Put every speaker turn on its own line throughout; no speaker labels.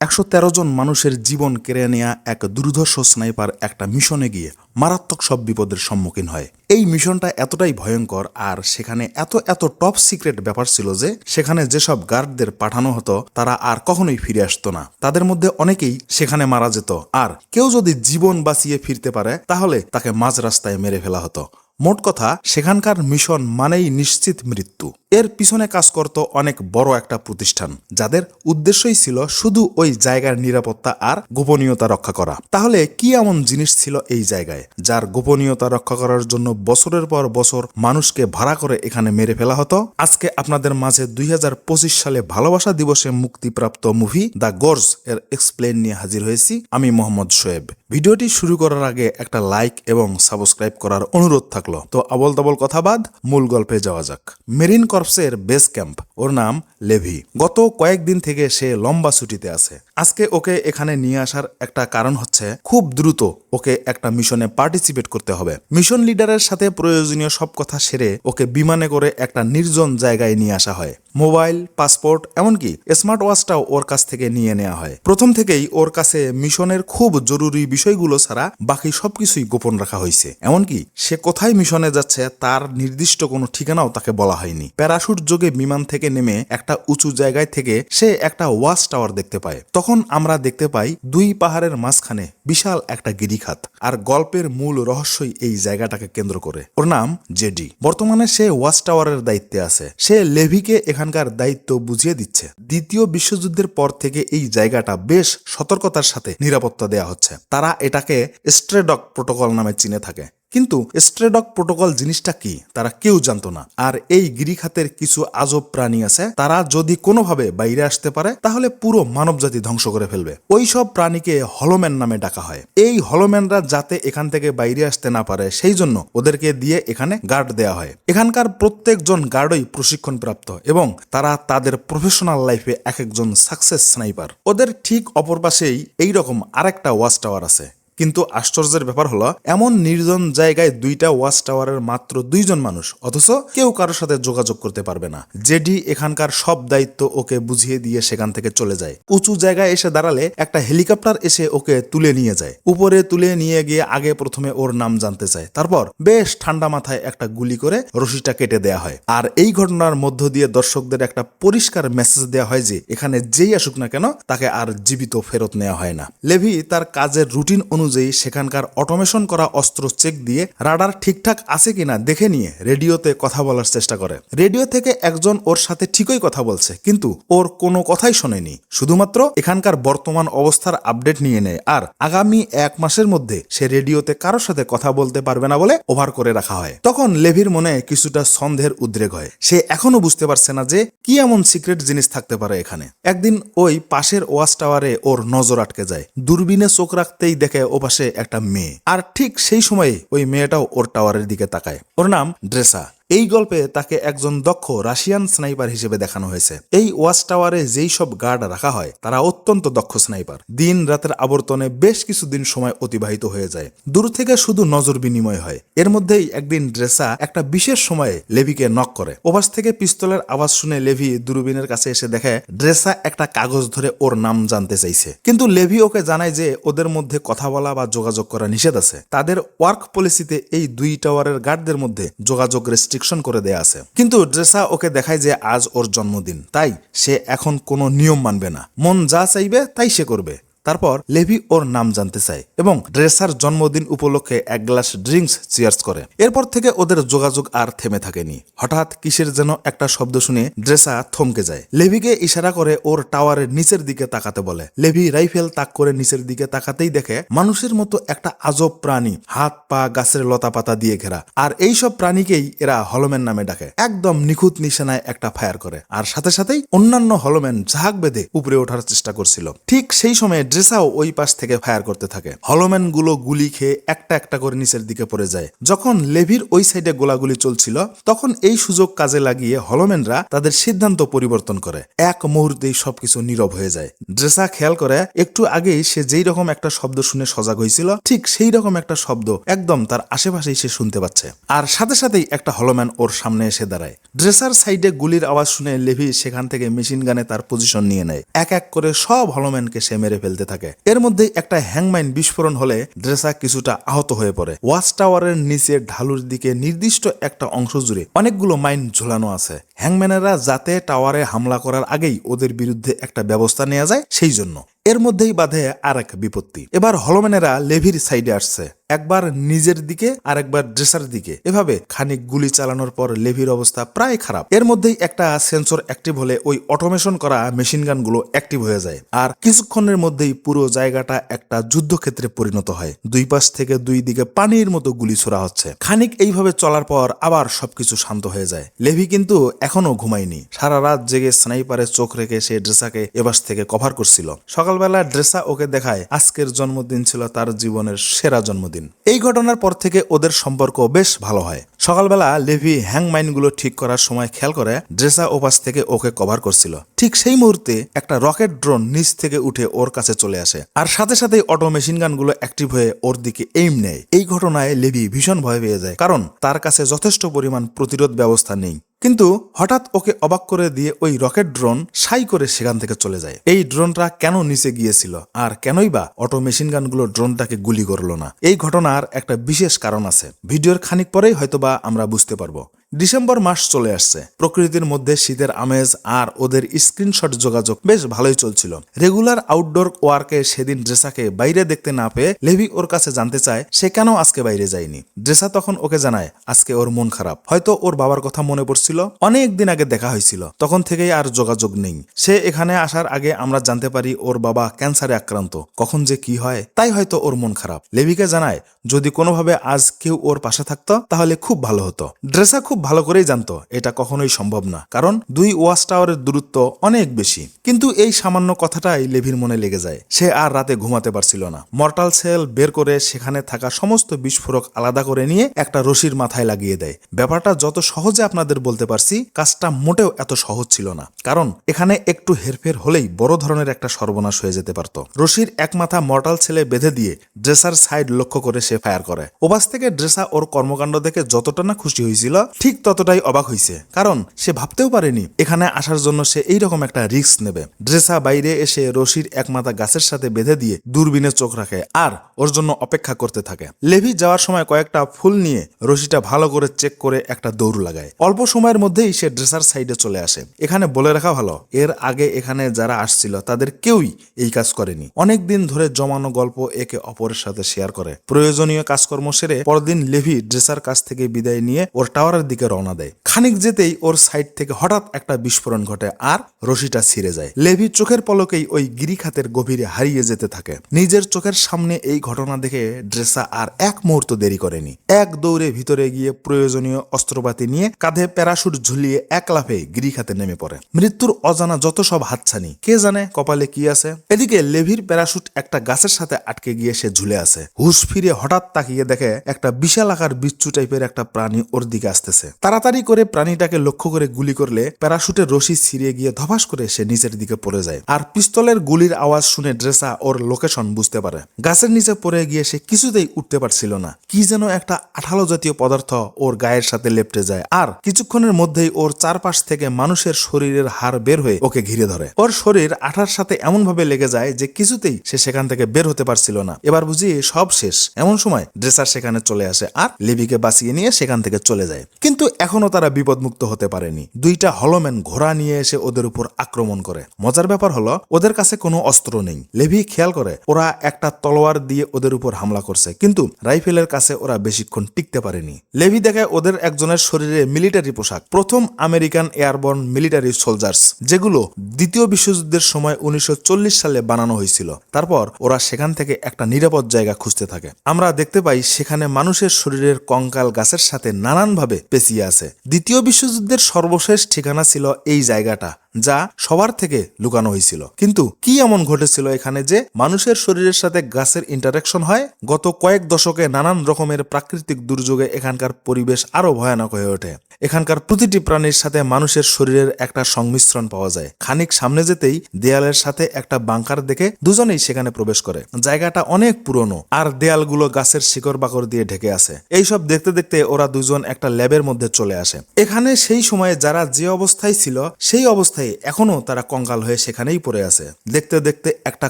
একশো তেরো জন মানুষের জীবন কেড়ে নেয়া এক দুর্ধর্ষ স্নাইপার একটা মিশনে গিয়ে মারাত্মক সব বিপদের সম্মুখীন হয়। এই মিশনটা এতটাই ভয়ঙ্কর আর সেখানে এত এত টপ সিক্রেট ব্যাপার ছিল যে সেখানে যেসব গার্ডদের পাঠানো হতো, তারা আর কখনোই ফিরে আসতো না। তাদের মধ্যে অনেকেই সেখানে মারা যেত। আর কেউ যদি জীবন বাঁচিয়ে ফিরতে পারে, তাহলে তাকে মাঝ রাস্তায় মেরে ফেলা হতো। মোট কথা, সেখানকার মিশন মানেই নিশ্চিত মৃত্যু। এর পিছনে কাজ করত অনেক বড় একটা প্রতিষ্ঠান, যাদের উদ্দেশ্যই ছিল শুধু ওই জায়গার নিরাপত্তা আর গোপনীয়তা রক্ষা করা। তাহলে কি এমন জিনিস ছিল এই জায়গায়, যার গোপনীয়তা রক্ষা করার জন্য বছরের পর বছর মানুষকে ভাড়া করে এখানে মেরে ফেলা হতো? আজকে আপনাদের মাঝে দুই হাজার পঁচিশ সালে ভালোবাসা দিবসে মুক্তিপ্রাপ্ত মুভি দ্য গোর্স এর এক্সপ্লেন নিয়ে হাজির হয়েছি। আমি মোহাম্মদ শোয়েব। ভিডিওটি শুরু করার আগে একটা লাইক এবং সাবস্ক্রাইব করার অনুরোধ থাকল। তো আবল তাবল কথা বাদ, মূল গল্পে যাওয়া যাক। মেরিন কর্পসের বেস ক্যাম্প, ওর নাম লেভি। গত কয়েকদিন থেকে সে লম্বা ছুটিতে আছে। আজকে ওকে এখানে নিয়ে আসার একটা কারণ হচ্ছে খুব দ্রুত ওকে একটা মিশনে পার্টিসিপেট করতে হবে। মিশন লিডারের সাথে প্রয়োজনীয় সব কথা সেরে ওকে বিমানে করে একটা নির্জন জায়গায় নিয়ে আসা হয়। মোবাইল, পাসপোর্ট, এমনকি স্মার্ট ওয়াচটাও ওর কাছ থেকে নিয়ে নেওয়া হয়। প্রথম থেকেই ওর কাছে মিশনের খুব জরুরি বিষয়গুলো ছাড়া বাকি সবকিছুই গোপন রাখা হয়েছে। এমনকি সে কোথায় মিশনে যাচ্ছে তার নির্দিষ্ট কোনো ঠিকানাও তাকে বলা হয়নি। প্যারাশুট যোগে বিমান থেকে নেমে একটা উঁচু জায়গায় থেকে সে একটা ওয়াচ টাওয়ার দেখতে পায়। তখন আমরা দেখতে পাই দুই পাহাড়ের মাঝখানে বিশাল একটা গিরিখাত আর গল্পের মূল রহস্যই এই জায়গাটাকে কেন্দ্র করে। ওর নাম জেডি। বর্তমানে সে ওয়াচ টাওয়ারের দায়িত্বে আছে। সে লেভিকে এখানকার দায়িত্ব বুঝিয়ে দিচ্ছে। দ্বিতীয় বিশ্বযুদ্ধের পর থেকে এই জায়গাটা বেশ সতর্কতার সাথে নিরাপত্তা দেয়া হচ্ছে। তারা এটাকে স্ট্রেডক প্রোটোকল নামে চিনে থাকে। কিন্তু স্ট্রেডক প্রোটোকল জিনিসটা কি, তারা কেউ জানতো না। আর এই গিরিখাতের কিছু আজব প্রাণী আছে, তারা যদি কোনোভাবে বাইরে আসতে পারে, তাহলে পুরো মানবজাতি ধ্বংস করে ফেলবে। ওই সব প্রাণীকে হলোম্যান নামে ডাকা হয়। এই হলোম্যানরা যাতে এখান থেকে বাইরে আসতে না পারে, সেই জন্য ওদেরকে দিয়ে এখানে গার্ড দেওয়া হয়। এখানকার প্রত্যেকজন গার্ডই প্রশিক্ষণ প্রাপ্ত এবং তারা তাদের প্রফেশনাল লাইফে এক একজন সাকসেস স্নাইপার। ওদের ঠিক অপর পাশেই এইরকম আরেকটা ওয়াচ টাওয়ার আছে। কিন্তু আশ্চর্যের ব্যাপার হলো, এমন নির্জন জায়গায় দুইটা ওয়াচ টাওয়ারের মাত্র দুইজন মানুষ, অথচ কেউ কারোর সাথে যোগাযোগ করতে পারবে না। জেডি এখানকার সব দায়িত্ব ওকে বুঝিয়ে দিয়ে সেখান থেকে চলে যায়। উঁচু জায়গায় এসে দাঁড়ালে একটা হেলিকপ্টার এসে ওকে তুলে নিয়ে যায়। উপরে তুলে নিয়ে গিয়ে আগে প্রথমে ওর নাম জানতে চায়। তারপর বেশ ঠান্ডা মাথায় একটা গুলি করে রশিটা কেটে দেয়া হয়। আর এই ঘটনার মধ্য দিয়ে দর্শকদের একটা পরিষ্কার মেসেজ দেওয়া হয় যে, এখানে যেই আসুক না কেন, তাকে আর জীবিত ফেরত নেওয়া হয় না। লেভি তার কাজের রুটিন অনুযায়ী সেখানকার অটোমেশন করা অস্ত্র চেক দিয়ে রাডার ঠিকঠাক আছে কিনা দেখে নিয়ে রেডিওতে কথা বলার চেষ্টা করে। রেডিও থেকে একজন ওর সাথে ঠিকই কথা বলছে, কিন্তু ওর কোনো কথাই শোনেনি। শুধুমাত্র এখানকার বর্তমান অবস্থার আপডেট নিয়ে নেয় আর আগামী এক মাসের মধ্যে সে রেডিওতে কারোর সাথে কথা বলতে পারবে না বলে ওভার করে রাখা হয়। তখন লেভির মনে কিছুটা সন্দেহের উদ্রেক হয়। সে এখনও বুঝতে পারছে না যে কি এমন সিক্রেট জিনিস থাকতে পারে এখানে। একদিন ওই পাশের ওয়াচ টাওয়ারে ওর নজর আটকে যায়। দূরবীনে চোখ রাখতেই দেখে ও পাশে একটা মেয়ে। আর ঠিক সেই সময়ে ওই মেয়েটাও ওর টাওয়ারের দিকে তাকায়। ওর নাম ড্রেসা। এই গল্পে তাকে একজন দক্ষ রাশিয়ান স্নাইপার হিসেবে দেখানো হয়েছে। এই ওয়াচ টাওয়ারে যেই সব গার্ড রাখা হয়, তারা অত্যন্ত দক্ষ স্নাইপার। দিন রাতের আবর্তনে বেশ কিছুদিন সময় অতিবাহিত হয়ে যায়। দূর থেকে শুধু নজর বিনিময় হয়। এর মধ্যেই একদিন ড্রেসা একটা বিশেষ সময়ে লেভিকে নক করে। ওপাশ থেকে পিস্তলের আওয়াজ শুনে লেভি দূরবীনের কাছে এসে দেখে, ড্রেসা একটা কাগজ ধরে ওর নাম জানতে চাইছে। কিন্তু লেভি ওকে জানায় যে ওদের মধ্যে কথা বলা বা যোগাযোগ করা নিষেধ আছে। তাদের ওয়ার্ক পলিসিতে এই দুই টাওয়ারের গার্ডদের মধ্যে যোগাযোগ রেস্ট্রিকশন করে দেয়া আছে। কিন্তু ড্রেসা ওকে দেখায় যে আজ ওর জন্মদিন, তাই সে এখন কোনো নিয়ম মানবে না। মন যা চাইবে, তাই সে করবে। তারপর লেভি ওর নাম জানতে চায় এবং ড্রেসার জন্মদিন উপলক্ষে এক গ্লাস ড্রিঙ্কস চিয়ার্স করে। এরপর থেকে ওদের যোগাযোগ আর থেমে থাকেনি। হঠাৎ কিসের যেন একটা শব্দ শুনে ড্রেসা থমকে যায়। লেভিকে ইশারা করে ওর টাওয়ারের নিচের দিকে তাকাতে বলে। লেভি রাইফেল তাক করে নিচের দিকে তাকাতেই দেখে মানুষের মতো একটা আজব প্রাণী হাত পা গাছের লতা পাতা দিয়ে ঘেরা। আর এই সব প্রাণীকেই এরা হলম্যান নামে ডাকে। একদম নিখুঁত নিশানায় একটা ফায়ার করে। আর সাথে সাথেই অন্যান্য হলম্যান ঝাঁক বেঁধে উপরে ওঠার চেষ্টা করছিল। ঠিক সেই সময়ে ড্রেসাও ওই পাশ থেকে ফায়ার করতে থাকে। হলম্যানগুলো গুলি খেয়ে একটা একটা করে নিচের দিকে পড়ে যায়। যখন লেভির ওই সাইডে গোলাগুলি চলছিল, তখন এই সুযোগ কাজে লাগিয়ে হলম্যানরা তাদের সিদ্ধান্ত পরিবর্তন করে। এক মুহূর্তেই সবকিছু নীরব হয়ে যায়। ড্রেসা খেয়াল করে, একটু আগেই সে যেই রকম একটা শব্দ শুনে সজাগ হয়েছিল, ঠিক সেই রকম একটা শব্দ একদম তার আশেপাশেই সে শুনতে পাচ্ছে। আর সাথে সাথেই একটা হলোম্যান ওর সামনে এসে দাঁড়ায়। ড্রেসার সাইডে গুলির আওয়াজ শুনে লেভি সেখান থেকে মেশিন গানে তার পজিশন নিয়ে নেয়। এক এক করে সব হলম্যানকে সে মেরে ফেলতে থাকে। এর মধ্যে একটা হ্যাংমাইন বিস্ফোরণ হলে ড্রেসা কিছুটা আহত হয়ে পড়ে। ওয়াচ টাওয়ারের নিচে ঢালুর দিকে নির্দিষ্ট একটা অংশ জুড়ে অনেকগুলো মাইন ঝোলানো আছে। হ্যাংম্যানেরা যাতে টাওয়ারে হামলা করার আগেই ওদের বিরুদ্ধে একটা ব্যবস্থা নেওয়া যায়, সেই জন্য। এর মধ্যেই বাধে আর এক বিপত্তি। এবার হলম্যানেরা লেভির সাইডে আসছে। একবার নিজের দিকে আর একবার ড্রেসার দিকে। এভাবে খানিক গুলি চালানোর পর লেভির অবস্থা প্রায় খারাপ। এর মধ্যেই একটা সেন্সর অ্যাক্টিভ হলে ওই অটোমেশন করা মেশিন গানগুলো অ্যাক্টিভ হয়ে যায়। আর কিছুক্ষণের মধ্যেই পুরো জায়গাটা একটা যুদ্ধক্ষেত্রে পরিণত হয়। দুই পাশ থেকে দুই দিকে পানির মতো গুলি ছোড়া হচ্ছে। খানিক এইভাবে চলার পর আবার সবকিছু শান্ত হয়ে যায়। লেভি কিন্তু এখনও ঘুমায়নি। সারা রাত জেগে স্নাইপারে চোখ রেখে সে ড্রেসাকে এবাস থেকে কভার করছিল। সকালবেলা ড্রেসা ওকে দেখায়, আজকের জন্মদিন ছিল তার জীবনের সেরা জন্মদিন। এই ঘটনার পর থেকে ওদের সম্পর্ক বেশ ভালো হয়। সকালবেলা লেভি হ্যাং মাইনগুলো ঠিক করার সময় খেয়াল করে ড্রেসা ওপাস থেকে ওকে কভার করছিল। ঠিক সেই মুহূর্তে একটা রকেট ড্রোন নিচ থেকে উঠে ওর কাছে চলে আসে আর সাথে সাথে অটো মেশিন গানগুলো অ্যাক্টিভ হয়ে ওর দিকে এইম নেয়। এই ঘটনায় লেভি ভীষণ ভয় পেয়ে যায়, কারণ তার কাছে যথেষ্ট পরিমাণ প্রতিরোধ ব্যবস্থা নেই। কিন্তু হঠাৎ ওকে অবাক করে দিয়ে ওই রকেট ড্রোন সাই করে সেখান থেকে চলে যায়। এই ড্রোনটা কেন নিচে গিয়েছিল? আর কেনই বা অটো মেশিন গানগুলো ড্রোনটাকে গুলি করল না? এই ঘটনার একটা বিশেষ কারণ আছে। ভিডিওর খানিক পরেই হয়তোবা আমরা বুঝতে পারব। ডিসেম্বর মাস চলে আসছে। প্রকৃতির মধ্যে শীতের আমেজ আর ওদের স্ক্রিনশট যোগাযোগ বেশ ভালোই চলছিল। রেগুলার আউটডোর ওয়ার্কে সেদিন ড্রেসাকে বাইরে দেখতে না পেয়ে লেভি ওর কাছে জানতে চায়, সে কেন আজকে বাইরে যায়নি? ড্রেসা তখন ওকে জানায়, আজকে ওর মন খারাপ। হয়তো ওর বাবার কথা মনে পড়ছিল। অনেক দিন আগে দেখা হয়েছিল। তখন থেকেই আর যোগাযোগ নেই। সে এখানে আসার আগে আমরা জানতে পারি ওর বাবা ক্যান্সারে আক্রান্ত। কখন যে কি হয়, তাই হয়তো ওর মন খারাপ। লেভিকে জানায়, যদি কোনোভাবে আজ কেউ ওর পাশে থাকতো, তাহলে খুব ভালো হতো। ড্রেসা খুব ভালো করেই জানতো, এটা কখনোই সম্ভব না, কারণ দুই ওয়াচ টাওয়ারের দূরত্ব অনেক বেশি। কিন্তু এই সামান্য কথাটাই লেভির মনে লেগে যায়। সে আর রাতে ঘুমাতে পারছিল না। মর্টাল সেল বের করে সেখানে থাকা সমস্ত বিস্ফোরক আলাদা করে নিয়ে একটা রশির মাথায় লাগিয়ে দেয়। ব্যাপারটা যত সহজে আপনাদের বলতে পারছি, কাজটা মোটেও এত সহজ ছিল না। কারণ এখানে একটু হেরফের হলেই বড় ধরনের একটা সর্বনাশ হয়ে যেতে পারত। রশির এক মাথা মর্টাল ছেলে বেঁধে দিয়ে ড্রেসার সাইড লক্ষ্য করে সে ফায়ার করে। ওপাশ থেকে ড্রেসা ওর কর্মকাণ্ড দেখে যতটা না খুশি হয়েছিল, ঠিক ততটাই অবাক হয়েছে কারণ সে ভাবতেও পারেনি এখানে আসার জন্য সে এইরকম একটা রিস্ক নেবে। ড্রেসা বাইরে এসে রশির এক মাথা গাছের সাথে বেঁধে দিয়ে দূরবীনে চোখ রাখে আর ওর জন্য অপেক্ষা করতে থাকে। লেভি যাওয়ার সময় কয়েকটা ফুল নিয়ে রশিটা ভালো করে চেক করে একটা দৌড় লাগায়। অল্প সময়ের মধ্যেই সে ড্রেসার সাইডে চলে আসে। এখানে বলে রাখা ভালো, এর আগে এখানে যারা আসছিল তাদের কেউই এই কাজ করেনি। অনেক দিন ধরে জমানো গল্প একে অপরের সাথে শেয়ার করে। প্রয়োজনীয় কাজকর্ম সেরে পরদিন লেভি ড্রেসার কাছ থেকে বিদায় নিয়ে ওর টাওয়ারের দিকে রওনা দেয়। খানিক যেতেই ওর সাইড থেকে হঠাৎ একটা বিস্ফোরণ ঘটে আর রশিটা ছিঁড়ে যায়। লেভি চোখের পলকেই ওই গিরিখাতের গভীরে হারিয়ে যেতে থাকে। নিজের চোখের সামনে এই ঘটনা দেখে ড্রেসা আর এক মুহূর্ত দেরি করেনি। এক দৌড়ে ভিতরে গিয়ে প্রয়োজনীয় অস্ত্রপাতি নিয়ে কাঁধে প্যারাশুট ঝুলিয়ে এক লাফে গিরিখাতে নেমে পড়ে। মৃত্যুর অজানা যত সব হাতছানি, কে জানে কপালে কি আছে? এদিকে লেভির প্যারাশুট একটা গাছের সাথে আটকে গিয়ে সে ঝুলে আছে। হুশ ফিরে হঠাৎ তাকিয়ে দেখে একটা বিশাল আকার বিচ্ছু টাইপের একটা প্রাণী ওর দিকে আসতেছে। তাড়াতাড়ি করে প্রাণীটাকে লক্ষ্য করে গুলি করলে প্যারাশুটের রশি ছিঁড়ে গিয়ে ধপাস করে সে নিচের দিকে পড়ে যায়। আর পিস্তলের গুলির আওয়াজ শুনে ড্রেসা ওর লোকেশন বুঝতে পারে। গাছের নিচে পড়ে গিয়ে সে কিছুতেই উঠতে পারছিল না। কি যেন একটা আঠালো জাতীয় পদার্থ ওর গায়ের সাথে লেপটে যায়। আর কিছুক্ষণের মধ্যেই ওর চারপাশ থেকে মানুষের শরীরের হাড় বের হয়ে ওকে ঘিরে ধরে। ওর শরীর আঠার সাথে এমন ভাবে লেগে যায় যে কিছুতেই সে সেখান থেকে বের হতে পারছিল না। এবার বুঝি সব শেষ। এমন সময় ড্রেসার সেখানে চলে আসে আর লেভিকে বাঁচিয়ে নিয়ে সেখান থেকে চলে যায়। কিন্তু এখনও তারা বিপদমুক্ত হতে পারেনি। দুইটা হলম্যান ঘোড়া নিয়ে এসে ওদের উপর আক্রমণ করে। মজার ব্যাপার হলো, ওদের কাছে কোনো অস্ত্র নেই। লেভি খেয়াল করে, ওরা একটা তলোয়ার দিয়ে ওদের উপর হামলা করছে, কিন্তু রাইফেলের কাছে ওরা বেশিক্ষণ টিকতে পারেনি। লেভি দেখে ওদের একজনের শরীরে মিলিটারি পোশাক। প্রথম আমেরিকান এয়ারবর্ন মিলিটারি সোলজার্স, যেগুলো দ্বিতীয় বিশ্বযুদ্ধের সময় উনিশশো চল্লিশ সালে বানানো হয়েছিল। তারপর ওরা সেখান থেকে একটা নিরাপদ জায়গা খুঁজতে থাকে। আমরা দেখতে পাই সেখানে মানুষের শরীরের কঙ্কাল গাছের সাথে নানানভাবে পেঁচিয়ে আছে। দ্বিতীয় বিশ্বযুদ্ধের সর্বশেষ ঠিকানা ছিল এই জায়গাটা। যা সবার থেকে লুকানো হয়েছিল। কিন্তু কি এমন ঘটেছিল এখানে যে মানুষের শরীরের সাথে গাছের ইন্টারাকশন হয়? গত কয়েক দশকে নানান রকমের প্রাকৃতিক দুর্যোগে এখানকার পরিবেশ আরও ভয়ানক হয়ে ওঠে। এখানকার প্রতিটি প্রাণীর সাথে মানুষের শরীরের একটা সংমিশ্রণ পাওয়া যায়। খানিক সামনে যেতেই দেয়ালের সাথে একটা বাংকার দেখে দুজনেই সেখানে প্রবেশ করে। জায়গাটা অনেক পুরনো, আর দেয়ালগুলো গাছের শিকড় বাকড় দিয়ে ঢেকে আছে। এইসব দেখতে দেখতে ওরা দুজন একটা ল্যাবের মধ্যে চলে আসে। এখানে সেই সময়ে যারা যে অবস্থায় ছিল, সেই অবস্থায় এখনও তারা কঙ্কাল হয়ে সেখানেই পড়ে আছে। দেখতে দেখতে একটা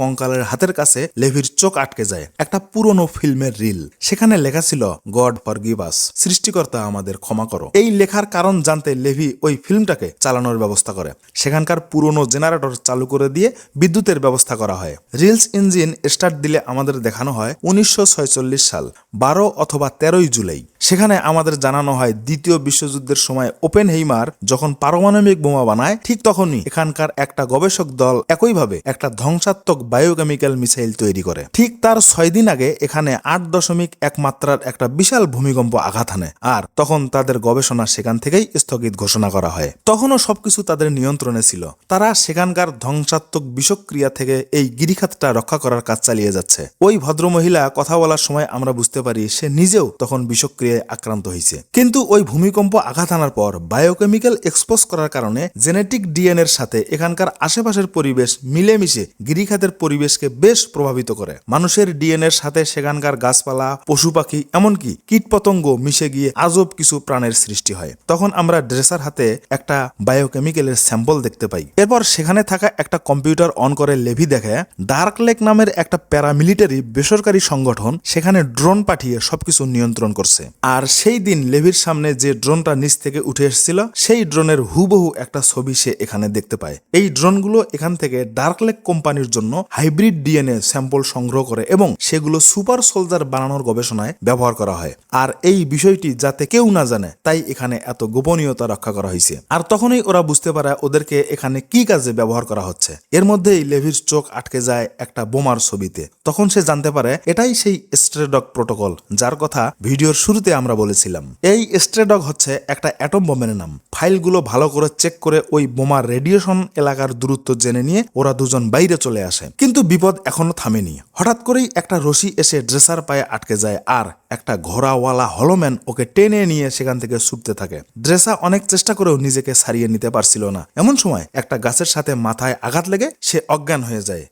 কঙ্কালের হাতের কাছে লেভির চোখ আটকে যায়। একটা পুরনো ফিল্মের রিল। সেখানে লেখা ছিল, গড ফর গিভাস সৃষ্টিকর্তা আমাদের ক্ষমা করো। এই লেখার কারণ জানতে লেভি ওই ফিল্মটাকে চালানোর ব্যবস্থা করে। সেখানকার পুরনো জেনারেটর চালু করে দিয়ে বিদ্যুতের ব্যবস্থা করা হয়। রিলস ইঞ্জিন স্টার্ট দিলে আমাদের দেখানো হয় উনিশশো সাল, বারো অথবা তেরোই জুলাই। সেখানে আমাদের জানানো হয় দ্বিতীয় বিশ্বযুদ্ধের সময় ওপেন হেইমার যখন পারমাণবিক বোমা বানায়, ঠিক তখনই এখানকার একটা গবেষক দল একইভাবে একটা ধ্বংসাত্মক বায়োকেমিক্যাল মিসাইল তৈরি করে। ঠিক তার ছয় দিন আগে এখানে আট দশমিক এক মাত্রার একটা বিশাল ভূমিকম্প আঘাত হানে আর তখন তাদের গবেষণা সেখান থেকেই স্থগিত ঘোষণা করা হয়। তখনও সবকিছু তাদের নিয়ন্ত্রণে ছিল। তারা সেখানকার ধ্বংসাত্মক বিষক্রিয়া থেকে এই গিরিখাতটা রক্ষা করার কাজ চালিয়ে যাচ্ছে। ওই ভদ্রমহিলা কথা বলার সময় আমরা বুঝতে পারি সে নিজেও তখন বিষক্রিয়ায় আক্রান্ত হয়েছে। কিন্তু ওই ভূমিকম্প আঘাত আনার পর বায়োকেমিক্যাল এক্সপোজ করার কারণে জেনেটিক ডিএনএর সাথে এখানকার আশেপাশের পরিবেশ মিলেমিশে গিরিখাতের পরিবেশকে বেশ প্রভাবিত করে। মানুষের ডিএনএর সাথে সেখানকার গাছপালা, পশু পাখি, এমনকি কীটপতঙ্গ মিশে গিয়ে আজব কিছু প্রাণের সৃষ্টি হয়। তখন আমরা ড্রেসার হাতে একটা বায়োকেমিক্যালের স্যাম্পল দেখতে পাই। এরপর সেখানে থাকা একটা কম্পিউটার অন করে লেভি দেখে, ডার্ক লেক নামের একটা প্যারামিলিটারি বেসরকারি সংগঠন সেখানে ড্রোন পাঠিয়ে সবকিছু নিয়ন্ত্রণ করছে। আর সেই দিন লেভির সামনে যে ড্রোনটা নিচ থেকে উঠে এসেছিল, সেই ড্রোনের হুবহু একটা ছবি সে এখানে দেখতে পায়। এই ড্রোনগুলো এখান থেকে ডার্ক লেক কোম্পানির জন্য হাইব্রিড ডিএনএ স্যাম্পল সংগ্রহ করে এবং সেগুলো সুপার সোলজার বানানোর গবেষণায় ব্যবহার করা হয়। আর এই বিষয়টি যাতে কেউ না জানে, তাই এখানে এত গোপনীয়তা রক্ষা করা হয়েছে। আর তখনই ওরা বুঝতে পারে ওদেরকে এখানে কি কাজে ব্যবহার করা হচ্ছে। এর মধ্যেই লেভির চোখ আটকে যায় একটা বোমার ছবিতে। তখন সে জানতে পারে এটাই সেই স্ট্রেডক প্রোটোকল, যার কথা ভিডিওর শুরুতে আমরা বলেছিলাম। এই স্ট্রেডক হচ্ছে একটা অ্যাটম বোমের নাম। ফাইলগুলো ভালো করে চেক করে ওই বোমার রেডিয়েশন এলাকার দূরত্ব জেনে নিয়ে ওরা দুজন বাইরে চলে আসে। কিন্তু বিপদ এখনও থামেনি। হঠাৎ করেই একটা রশি এসে ড্রেসার পায়ে আটকে যায় আর একটা ঘোড়াওয়ালা হলোম্যান ওকে টেনে নিয়ে সেখান থেকে ছুটতে থাকে। ড্রেসা অনেক চেষ্টা করেও নিজেকে সারিয়ে নিতে পারছিল না। এমন সময় একটা গাছের সাথে মাথায় আঘাত লেগে সে অজ্ঞান হয়ে যায়।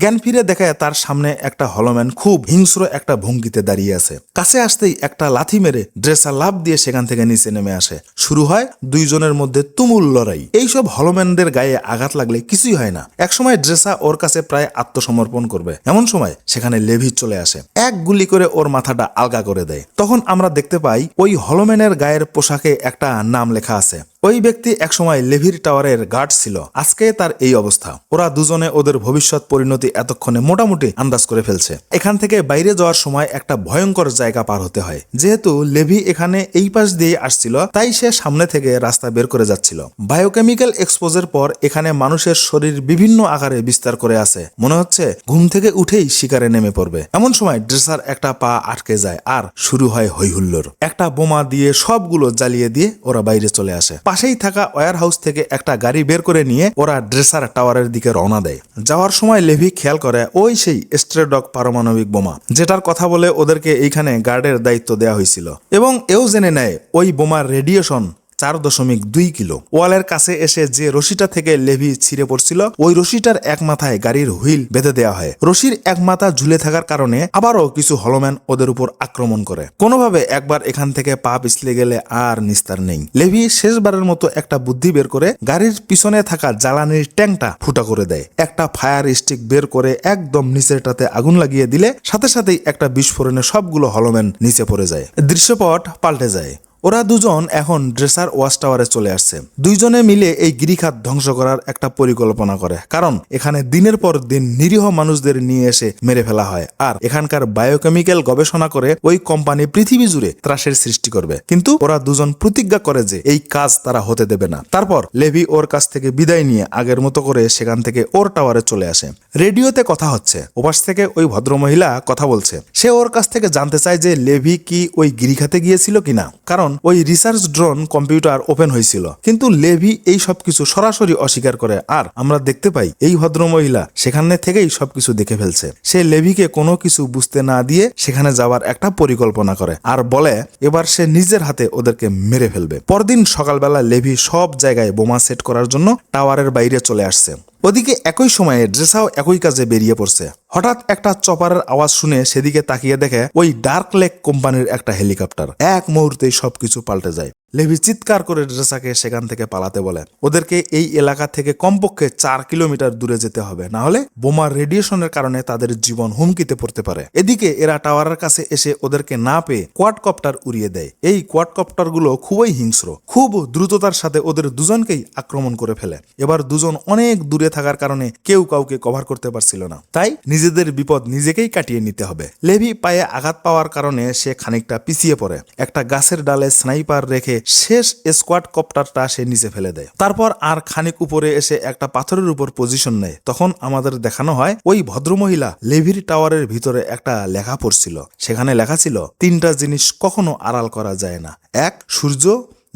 জ্ঞান ফিরে দেখায় তার সামনে একটা হলম্যান খুব হিংস্র একটা ভঙ্গিতে দাঁড়িয়ে আছে। কাছে আসতেই একটা লাথি মেরে ড্রেসা লাভ দিয়ে সেখান থেকে নিচে নেমে আসে। শুরু হয় দুইজনের মধ্যে তুমুল লড়াই। এইসব হলম্যানদের গায়ে আঘাত লাগলে কিছুই হয় না। একসময় ড্রেসা ওর কাছে প্রায় আত্মসমর্পণ করবে। এমন সময় সেখানে লেভি চলে আসে। এক গুলি করে ওর মাথাটা আলগা করে দেয়। তখন আমরা দেখতে পাই ওই হলম্যানের গায়ের পোশাকে একটা নাম লেখা আছে। ওই ব্যক্তি একসময় লেভির টাওয়ারের গার্ড ছিল। আজকে তার এই অবস্থা। ওরা দুজনে ওদের ভবিষ্যৎ পরিণতি এতক্ষণে মোটামুটি আন্দাজ করে ফেলছে। এখান থেকে বাইরে যাওয়ার সময় একটা ভয়ঙ্কর জায়গা পার হতে হয়। যেহেতু লেভি এখানে এই পাশ দিয়ে আসছিল, তাই সে সামনে থেকে রাস্তা বের করে যাচ্ছিল। বায়োকেমিক্যাল এক্সপোজের পর এখানে মানুষের শরীর বিভিন্ন আকারে বিস্তার করে আছে। মনে হচ্ছে ঘুম থেকে উঠেই শিকারে নেমে পড়বে। এমন সময় ড্রেসার একটা পা আটকে যায় আর শুরু হয় হৈহুল্লোর একটা বোমা দিয়ে সবগুলো জ্বালিয়ে দিয়ে ওরা বাইরে চলে আসে। পাশেই থাকা ওয়ার হাউস থেকে একটা গাড়ি বের করে নিয়ে ওরা ড্রেসার টাওয়ারের দিকে রওনা দেয়। যাওয়ার সময় লেভি খেয়াল করে ওই সেই স্ট্রেডক পারমাণবিক বোমা, যেটার কথা বলে ওদেরকে এইখানে গার্ডের দায়িত্ব দেওয়া হয়েছিল। এবং এও জেনে নেয় ওই বোমার রেডিয়েশন চার দশমিক দুই কিলো। ওয়ালের কাছে এসে যে রশিটা থেকে লেভি ছিঁড়ে পড়ছিল, ওই রশিটার এক মাথায় গাড়ির হুইল বেঁধে দেওয়া হয়। রশির এক মাথা ঝুলে থাকার কারণে আবারও কিছু হলম্যান ওদের উপর আক্রমণ করে। কোনোভাবে একবার এখান থেকে পা পিছলে গেলে আর নিস্তার নেই। লেভি শেষবারের মতো একটা বুদ্ধি বের করে গাড়ির পিছনে থাকা জ্বালানির ট্যাঙ্কটা ফুটা করে দেয়। একটা ফায়ার স্টিক বের করে একদম নিচেরটাতে আগুন লাগিয়ে দিলে সাথে সাথেই একটা বিস্ফোরণে সবগুলো হলম্যান নিচে পড়ে যায়। দৃশ্যপট পাল্টে যায়। ওরা দুজন এখন ড্রেসার ওয়াচ টাওয়ারে চলে আসছে। দুইজনে মিলে এই গিরিখাত ধ্বংস করার একটা পরিকল্পনা করে। কারণ এখানে দিনের পর দিন নিরীহ মানুষদের নিয়ে এসে মেরে ফেলা হয়। আর এখানকার বায়োকেমিক্যাল গবেষণা করে ওই কোম্পানি পৃথিবী জুড়ে ত্রাসের সৃষ্টি করবে। কিন্তু ওরা দুজন প্রতিজ্ঞা করে যে এই কাজ তারা হতে দেবে না। তারপর লেভি ওর কাছ থেকে বিদায় নিয়ে আগের মতো করে সেখান থেকে ওর টাওয়ারে চলে আসে। রেডিওতে কথা হচ্ছে। ওপাশ থেকে ওই ভদ্রমহিলা কথা বলছে। সে ওর কাছ থেকে জানতে চায় যে লেভি কি ওই গিরিখাতে গিয়েছিল কিনা? কারণ ওই রিসার্চ ড্রোন কম্পিউটার ওপেন হয়েছিল। কিন্তু লেভি এই সবকিছু সরাসরি অস্বীকার করে। আর আমরা দেখতে পাই, এই ভদ্রমহিলা সেখানে থেকেই সবকিছু দেখে ফেলছে। সে লেভিকে কোনো কিছু বুঝতে না দিয়ে সেখানে যাওয়ার একটা পরিকল্পনা করে। আর বলে, এবার সে নিজের হাতে ওদেরকে মেরে ফেলবে। পরদিন সকালবেলা লেভি সব জায়গায় বোমা সেট করার জন্য টাওয়ারের বাইরে চলে আসছে। ওদিকে একই সময়ে ড্রেসাও একই কাজে বেরিয়ে পড়ছে। হঠাৎ একটা চপারের আওয়াজ শুনে সেদিকে তাকিয়ে দেখে ওই ডার্ক লেক কোম্পানির একটা হেলিকপ্টার। এক মুহূর্তেই সবকিছু পাল্টে যায়। লেভি চিৎকার করে ড্রেসাকে সেখান থেকে পালাতে বলে, ওদেরকে এই এলাকা থেকে কমপক্ষে চার কিলোমিটার দূরে যেতে হবে, না হলে বোমার রেডিয়েশনের কারণে তাদের জীবন হুমকিতে পড়তে পারে। এদিকে এরা টাওয়ারের কাছে এসে ওদেরকে না পেয়ে কোয়াডকপ্টার উড়িয়ে দেয়। এই কোয়াডকপ্টারগুলো খুবই হিংস্র, খুব দ্রুততার সাথে ওদের দুজনকেই আক্রমণ করে ফেলে। এবার দুজন অনেক দূরে থাকার কারণে কেউ কাউকে কভার করতে পারছিল না। তাই নিজেদের বিপদ নিজেকেই কাটিয়ে নিতে হবে। লেভি পায়ে আঘাত পাওয়ার কারণে সে খানিকটা পিছিয়ে পড়ে। একটা গাছের ডালে স্নাইপার রেখে শেষ স্কোয়াড কপ্টারটা সে নিচে ফেলে দেয়। তারপর আর খানিক উপরে এসে একটা পাথরের উপর পজিশন নেয়। তখন আমাদের দেখানো হয়, ওই ভদ্রমহিলা লেভির টাওয়ারের ভিতরে একটা লেখা পড়ছিল। সেখানে লেখা ছিল, তিনটা জিনিস কখনো আড়াল করা যায় না। এক, সূর্য,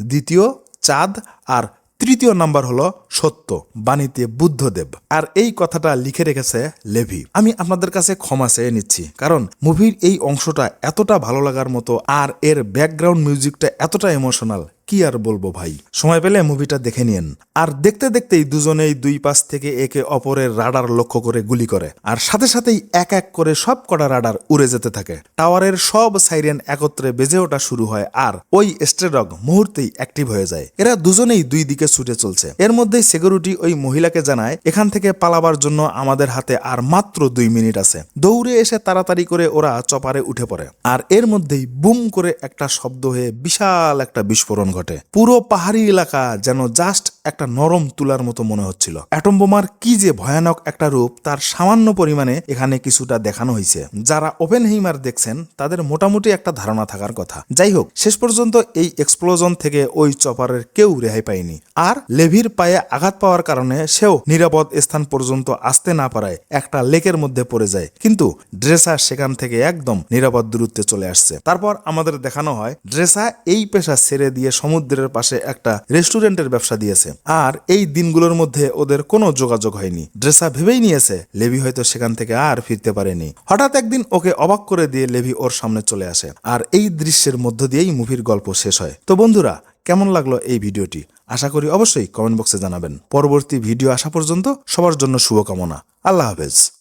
দ্বিতীয়, চাঁদ আর তৃতীয় নাম্বার হলো সত্য, বাণীতে বুদ্ধদেব। আর এই কথাটা লিখে রেখেছে লেভি। আমি আপনাদের কাছে ক্ষমা চেয়ে নিচ্ছি, কারণ মুভির এই অংশটা এতটা ভালো লাগার মতো আর এর ব্যাকগ্রাউন্ড মিউজিকটা এতটা ইমোশনাল কি আর বলব ভাই? সময় পেলে মুভিটা দেখে নিন আর দেখতে দেখতেই দুজনেই দুই পাশ থেকে একে অপরের রাডার লক্ষ্য করে গুলি করে। আর সাথে সাথেই এক এক করে সব কটা রাডার উড়ে যেতে থাকে। টাওয়ারের সব সাইরেন একত্রে বেজে ওঠা শুরু হয় আর ওই স্ট্রেডগ মুহূর্তেই অ্যাক্টিভ হয়ে যায়। এরা দুজনেই দুই দিকে ছুটে চলছে। এর মধ্যেই সিকিউরিটি ওই মহিলাকে জানায়, এখান থেকে পালাবার জন্য আমাদের হাতে আর মাত্র দুই মিনিট আছে। দৌড়ে এসে তাড়াতাড়ি করে ওরা চপারে উঠে পড়ে। আর এর মধ্যেই বুম করে একটা শব্দ হয়ে বিশাল একটা বিস্ফোরণ ঘটে। পুরো পাহাড়ি এলাকা যেন জাস্ট একটা নরম তুলার মতো মনে হচ্ছিল। অ্যাটম বোমার কি যে ভয়ানক একটা রূপ, তার সামান্য পরিমাণে এখানে কিছুটা দেখানো হয়েছে। যারা ওপেন হেইমার দেখছেন, তাদের মোটামুটি একটা ধারণা থাকার কথা। যাই হোক, শেষ পর্যন্ত এই এক্সপ্লোজন থেকে ওই চপারের কেউ রেহাই পায়নি। আর লেভির পায়ে আঘাত পাওয়ার কারণে সেও নিরাপদ স্থান পর্যন্ত আসতে না পারায় একটা লেকের মধ্যে পড়ে যায়। কিন্তু ড্রেসা সেখান থেকে একদম নিরাপদ দূরত্বে চলে আসছে। তারপর আমাদের দেখানো হয়, ড্রেসা এই পেশা ছেড়ে দিয়ে সমুদ্রের পাশে একটা রেস্টুরেন্টের ব্যবসা দিয়েছে। আর এই দিনগুলোর মধ্যে ওদের কোনো যোগাযোগ হয়নি। ড্রেসা ভেবেই নিয়েছে, লেভি হয়তো সেখান থেকে আর ফিরতে পারেনি। হঠাৎ একদিন ওকে অবাক করে দিয়ে লেভি ওর সামনে চলে আসে। আর এই দৃশ্যের মধ্য দিয়েই মুভির গল্প শেষ হয়। তো বন্ধুরা, কেমন লাগল এই ভিডিওটি? আশা করি অবশ্যই কমেন্ট বক্সে জানাবেন। পরবর্তী ভিডিও আসা পর্যন্ত সবার জন্য শুভকামনা। আল্লাহ হাফেজ।